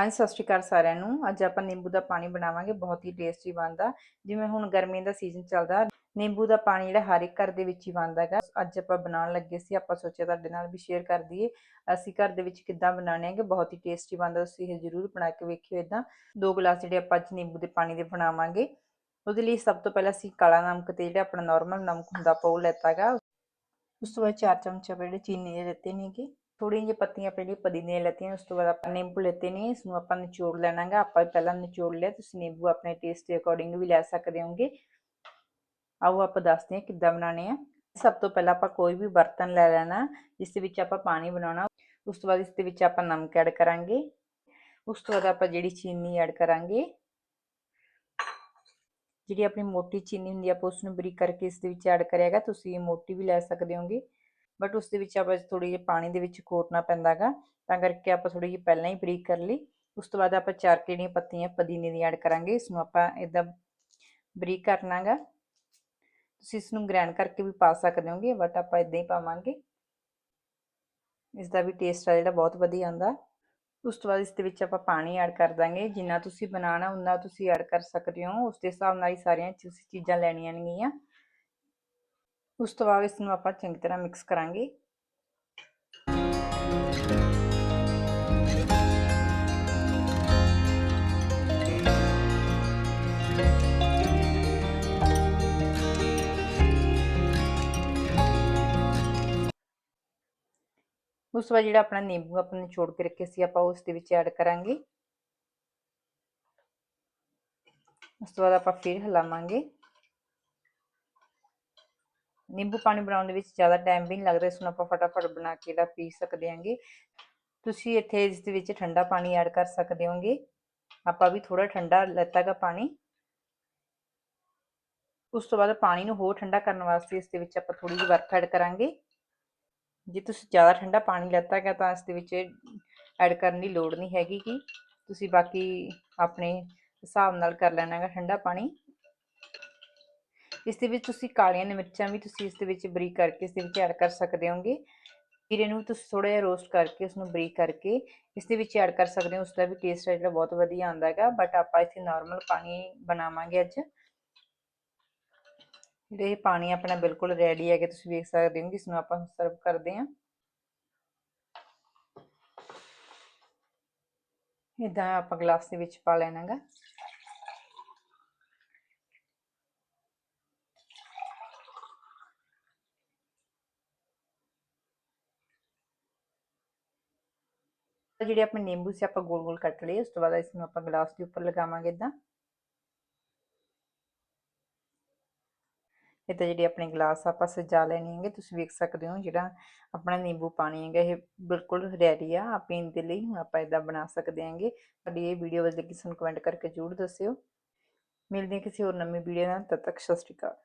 ਹਾਂਜੀ, ਸਤਿ ਸ਼੍ਰੀ ਅਕਾਲ ਸਾਰਿਆਂ ਨੂੰ। ਅੱਜ ਆਪਾਂ ਨਿੰਬੂ ਦਾ ਪਾਣੀ ਬਣਾਵਾਂਗੇ, ਬਹੁਤ ਹੀ ਟੇਸਟੀ ਬਣਦਾ। ਜਿਵੇਂ ਹੁਣ ਗਰਮੀ ਦਾ ਸੀਜ਼ਨ ਚੱਲਦਾ, ਨਿੰਬੂ ਦਾ ਪਾਣੀ ਜਿਹੜਾ ਹਰ ਇੱਕ ਘਰ ਦੇ ਵਿੱਚ ਹੀ ਬਣਦਾ ਹੈਗਾ। ਅੱਜ ਆਪਾਂ ਬਣਾਉਣ ਲੱਗੇ ਸੀ, ਆਪਾਂ ਸੋਚਿਆ ਤੁਹਾਡੇ ਨਾਲ ਵੀ ਸ਼ੇਅਰ ਕਰ ਦਈਏ। ਅਸੀਂ ਘਰ ਦੇ ਵਿੱਚ ਕਿੱਦਾਂ ਬਣਾਉਣੇ ਹੈਗੇ, ਬਹੁਤ ਹੀ ਟੇਸਟੀ ਬਣਦਾ, ਤੁਸੀਂ ਇਹ ਜ਼ਰੂਰ ਬਣਾ ਕੇ ਵੇਖਿਓ ਇਦਾਂ ਦੋ ਗਲਾਸ ਜਿਹੜੇ ਆਪਾਂ ਅੱਜ ਨਿੰਬੂ ਦੇ ਪਾਣੀ ਦੇ ਬਣਾਵਾਂਗੇ। ਉਹਦੇ ਲਈ ਸਭ ਤੋਂ ਪਹਿਲਾਂ ਅਸੀਂ ਕਾਲਾ ਨਮਕ ਤੇ ਜਿਹੜਾ ਆਪਣਾ ਨਾਰਮਲ ਨਮਕ ਹੁੰਦਾ, ਆਪਾਂ ਉਹ ਲੈਤਾ ਹੈਗਾ। ਉਸ ਤੋਂ ਬਾਅਦ 4 ਚਮਚ ਜਿਹੜੇ ਚੀਨੀ ਦੇ ਲੈਤੇ ਨੇਗੇ। ਥੋੜੀਆਂ ਜਿਹੀ ਪੱਤੀਆਂ ਪਹਿਲੇ ਪੁਦੀਨੇ ਦੀਆਂ ਲੈਤੀਆਂ, ਉਸ ਤੋਂ ਬਾਅਦ ਆਪਾਂ ਨਿੰਬੂ ਲੈਤੇ ਨੇ ਇਸ ਨੂੰ ਆਪਾਂ ਨਿਚੋੜ ਲੈਣਾਗਾ, ਆਪਾਂ ਪਹਿਲਾਂ ਨਿਚੋੜ ਲਿਆ, ਤੁਸੀਂ ਨਿੰਬੂ ਆਪਣੇ ਟੇਸਟ ਦੇ ਅਕੋਰਡਿੰਗ ਵੀ ਲੈ ਸਕਦੇ ਹੋਗੇ। ਆਓ ਆਪਾਂ ਦੱਸਦੇ ਹਾਂ ਕਿੱਦਾਂ ਬਣਾਉਣੇ ਆ। ਸਭ ਤੋਂ ਪਹਿਲਾਂ ਆਪਾਂ ਕੋਈ ਵੀ ਬਰਤਨ ਲੈ ਲੈਣਾ, ਜਿਸ ਦੇ ਵਿੱਚ ਆਪਾਂ ਪਾਣੀ ਬਣਾਉਣਾ, ਉਸ ਤੋਂ ਬਾਅਦ ਇਸ ਦੇ ਵਿੱਚ ਆਪਾਂ ਨਮਕ ਐਡ ਕਰਾਂਗੇ। ਉਸ ਤੋਂ ਬਾਅਦ ਆਪਾਂ ਜਿਹੜੀ ਚੀਨੀ ਐਡ ਕਰਾਂਗੇ, ਜਿਹੜੀ ਆਪਣੀ ਮੋਟੀ ਚੀਨੀ ਹੁੰਦੀ ਆ, ਆਪਾਂ ਉਸ ਨੂੰ ਬਰੀਕ ਕਰਕੇ ਇਸ ਦੇ ਵਿੱਚ ਐਡ ਕਰਿਆਗਾ, ਤੁਸੀਂ ਇਹ ਮੋਟੀ ਵੀ ਲੈ ਸਕਦੇ ਹੋਗੇ। ਬਟ ਉਸ ਦੇ ਵਿੱਚ ਆਪਾਂ ਥੋੜੀ ਜਿਹੀ ਪਾਣੀ ਦੇ ਵਿੱਚ ਕੋਟਣਾ ਪੈਂਦਾਗਾ, ਤਾਂ ਕਰਕੇ ਆਪਾਂ ਥੋੜੀ ਜਿਹੀ ਪਹਿਲਾਂ ਹੀ ਬਰੀਕ ਕਰ ਲਈ। ਉਸ ਤੋਂ ਬਾਅਦ ਆਪਾਂ ਚਾਰ ਕਿਹੜੀਆਂ ਪੱਤੀਆਂ ਪੁਦੀਨੇ ਦੀਆਂ ਐਡ ਕਰਾਂਗੇ, ਇਸ ਨੂੰ ਆਪਾਂ ਇਦਾਂ ਬਰੀਕ ਕਰਨਾਗਾ। ਤੁਸੀਂ ਇਸ ਨੂੰ ਗ੍ਰਾਈਂਡ ਕਰਕੇ ਵੀ ਪਾ ਸਕਦੇ ਹੋਗੇ ਬਟ ਆਪਾਂ ਇਦਾਂ ਹੀ ਪਾਵਾਂਗੇ। ਇਸ ਦਾ ਵੀ ਟੇਸਟ ਆ ਜਿਹੜਾ ਬਹੁਤ ਵਧੀਆ ਆਉਂਦਾ। ਉਸ ਤੋਂ ਬਾਅਦ ਇਸ ਦੇ ਵਿੱਚ ਆਪਾਂ ਪਾਣੀ ਐਡ ਕਰ ਦਾਂਗੇ। ਜਿੰਨਾ ਤੁਸੀਂ ਬਣਾਉਣਾ, ਉਨਾ ਤੁਸੀਂ ਐਡ ਕਰ ਸਕਦੇ ਹੋ। ਉਸ ਦੇ ਹਿਸਾਬ ਨਾਲ ਹੀ ਸਾਰੀਆਂ ਤੁਸੀਂ ਚੀਜ਼ਾਂ ਲੈਣੀਆਂ ਨੇਗੀਆਂ। ਉਸ ਤੋਂ ਬਾਅਦ ਇਸ ਨੂੰ ਆਪਾਂ ਚੰਗੀ ਤਰ੍ਹਾਂ ਮਿਕਸ ਕਰਾਂਗੇ ਉਸ ਤੋਂ ਬਾਅਦ ਜਿਹੜਾ ਆਪਣਾ ਨਿੰਬੂ ਆਪਾਂ ਨਿਚੋੜ ਕੇ ਰੱਖਿਆ ਸੀ ਆਪਾਂ ਉਸ ਦੇ ਵਿੱਚ ਐਡ ਕਰਾਂਗੇ ਉਸ ਤੋਂ ਬਾਅਦ ਆਪਾਂ ਫਿਰ ਹਿਲਾਵਾਂਗੇ ਨਿੰਬੂ ਪਾਣੀ ਬਣਾਉਣ ਦੇ ਵਿੱਚ ਜ਼ਿਆਦਾ ਟਾਈਮ ਵੀ ਨਹੀਂ ਲੱਗਦਾ ਇਸ ਨੂੰ ਆਪਾਂ ਫਟਾਫਟ ਬਣਾ ਕੇ ਜਿਹੜਾ ਪੀ ਸਕਦੇ ਹਾਂਗੇ। ਤੁਸੀਂ ਇੱਥੇ ਇਸ ਦੇ ਵਿੱਚ ਠੰਡਾ ਪਾਣੀ ਐਡ ਕਰ ਸਕਦੇ ਹੋਗੇ। ਆਪਾਂ ਵੀ ਥੋੜਾ ਠੰਡਾ ਲੈਤਾਗਾ ਪਾਣੀ। ਉਸ ਤੋਂ ਬਾਅਦ ਪਾਣੀ ਨੂੰ ਹੋਰ ਠੰਡਾ ਕਰਨ ਵਾਸਤੇ ਇਸ ਦੇ ਵਿੱਚ ਆਪਾਂ ਥੋੜੀ ਜਿਹੀ ਬਰਫ਼ ਐਡ ਕਰਾਂਗੇ। ਜੇ ਤੁਸੀਂ ਜ਼ਿਆਦਾ ਠੰਡਾ ਪਾਣੀ ਲੈਤਾ ਹੈ ਤਾਂ ਇਸ ਦੇ ਵਿੱਚ ਐਡ ਕਰਨ ਦੀ ਲੋੜ ਨਹੀਂ ਹੈਗੀ ਕਿ ਤੁਸੀਂ ਬਾਕੀ ਆਪਣੇ ਹਿਸਾਬ ਨਾਲ ਕਰ ਲੈਣਾ ਹੈ ਠੰਡਾ ਪਾਣੀ। ਇਸ ਦੇ ਵਿੱਚ ਤੁਸੀਂ ਕਾਲੀਆਂ ਮਿਰਚਾਂ ਵੀ ਤੁਸੀਂ ਇਸ ਦੇ ਵਿੱਚ ਬਰੀਕ ਕਰਕੇ ਇਸ ਦੇ ਵਿੱਚ ਐਡ ਕਰ ਸਕਦੇ ਹੋਗੇ। ਫਿਰ ਇਹਨੂੰ ਤੁਸੀਂ ਥੋੜਾ ਜਿਹਾ ਰੋਸਟ ਕਰਕੇ ਉਸ ਨੂੰ ਬਰੀਕ ਕਰਕੇ ਇਸ ਦੇ ਵਿੱਚ ਐਡ ਕਰ ਸਕਦੇ ਹੋ ਉਸ ਦਾ ਵੀ ਟੇਸਟ ਹੈ ਜਿਹੜਾ ਬਹੁਤ ਵਧੀਆ ਆਉਂਦਾ ਹੈਗਾ ਬਟ ਆਪਾਂ ਇੱਥੇ ਨਾਰਮਲ ਪਾਣੀ ਬਣਾਵਾਂਗੇ ਅੱਜ। ਜਿਹੜਾ ਇਹ ਪਾਣੀ ਆਪਣਾ ਬਿਲਕੁਲ ਰੈਡੀ ਹੈ ਕਿ ਤੁਸੀਂ ਵੇਖ ਸਕਦੇ ਹੋ ਜਿਸ ਨੂੰ ਆਪਾਂ ਸਰਵ ਕਰਦੇ ਹਾਂ। ਇਦਾਂ ਆਪਾਂ ਗਲਾਸ ਦੇ ਵਿੱਚ ਪਾ ਲੈਣਾਗਾ। ਜਿਹੜੇ ਆਪਣੇ ਨਿੰਬੂ ਸੀ ਆਪਾਂ ਗੋਲ ਗੋਲ ਕੱਟ ਲਏ, ਉਸ ਤੋਂ ਬਾਅਦ ਇਸ ਨੂੰ ਆਪਾਂ ਗਲਾਸ ਦੇ ਉੱਪਰ ਲਗਾਵਾਂਗੇ ਇਦਾਂ ਇਹ ਤਾਂ ਜਿਹੜੀ ਆਪਣੇ ਗਲਾਸ ਆਪਾਂ ਸਜਾ ਲੈਣੇ ਹੈਗੇ, ਤੁਸੀਂ ਵੇਖ ਸਕਦੇ ਹੋ ਜਿਹੜਾ ਆਪਣਾ ਨਿੰਬੂ ਪਾਣੀ ਹੈਗਾ, ਇਹ ਬਿਲਕੁਲ ਰੈਡੀ ਆ ਪੀਣ ਦੇ ਲਈ ਹੁਣ ਆਪਾਂ ਇਦਾਂ ਬਣਾ ਸਕਦੇ ਹਾਂਗੇ। ਤੁਹਾਡੀ ਇਹ ਵੀਡੀਓ ਵਧੀਆ ਲੱਗੀ, ਸਾਨੂੰ ਕਮੈਂਟ ਕਰਕੇ ਜ਼ਰੂਰ ਦੱਸਿਓ। ਮਿਲਦੇ ਹਾਂ ਕਿਸੇ ਹੋਰ ਨਵੀਂ ਵੀਡੀਓ ਨਾਲ, ਤਦ ਤੱਕ ਸਤਿ ਸ਼੍ਰੀ ਅਕਾਲ।